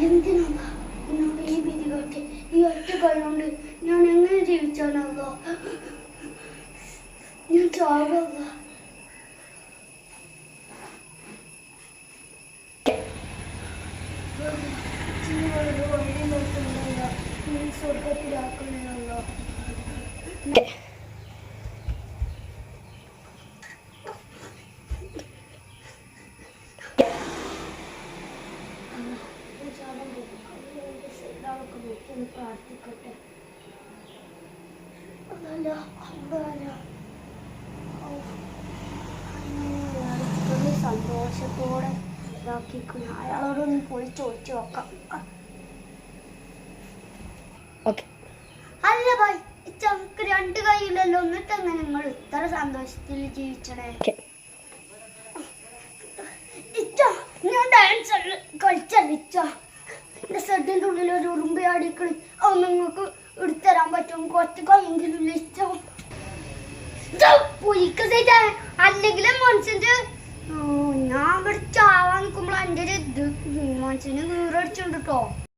എന്തിനാ ഈ വിധികെട്ട് ഈ ഒറ്റ കൈകൊണ്ട് ഞാൻ എങ്ങനെ ജീവിച്ചാനല്ലോ ഞാൻ ചാവല്ല ജീവിതം വഴി നോക്കുന്നില്ല സ്വർഗത്തിലാക്കുന്നില്ലല്ലോ നീ ഒന്ന് പ്രാർത്ഥിക്കട്ടെ. അതല്ല അതല്ല സന്തോഷത്തോടെ ഇതാക്കിക്കുന്നു അയാളോടൊന്ന് പോയി ചോദിച്ചു നോക്കാം. അല്ല ഭായ് നമുക്ക് രണ്ട് കൈയില്ലല്ലോ എന്നിട്ട് അങ്ങനെ നിങ്ങൾ ഇത്ര സന്തോഷത്തിൽ ജീവിച്ചണേ? ഇച്ച ഞാൻ ഡാൻസ് കളിച്ചല്ല ഇച്ച. ഒരു ഉറുമ്പ് അടിക്കളി അത് നിങ്ങൾക്ക് എടുത്തരാൻ പറ്റും. കുറച്ച് കൈയെങ്കിലും ഇല്ല ഇച്ച പൊയ്ക്കതേറ്റ അല്ലെങ്കിലും മനുഷ്യന്റെ ഓ, ഞാൻ ഇവിടെ ചാവാൻ നിൽക്കുമ്പോൾ എന്റെ ഒരു ഇത്. മനുഷ്യന് കീറടിച്ചുണ്ട് കേട്ടോ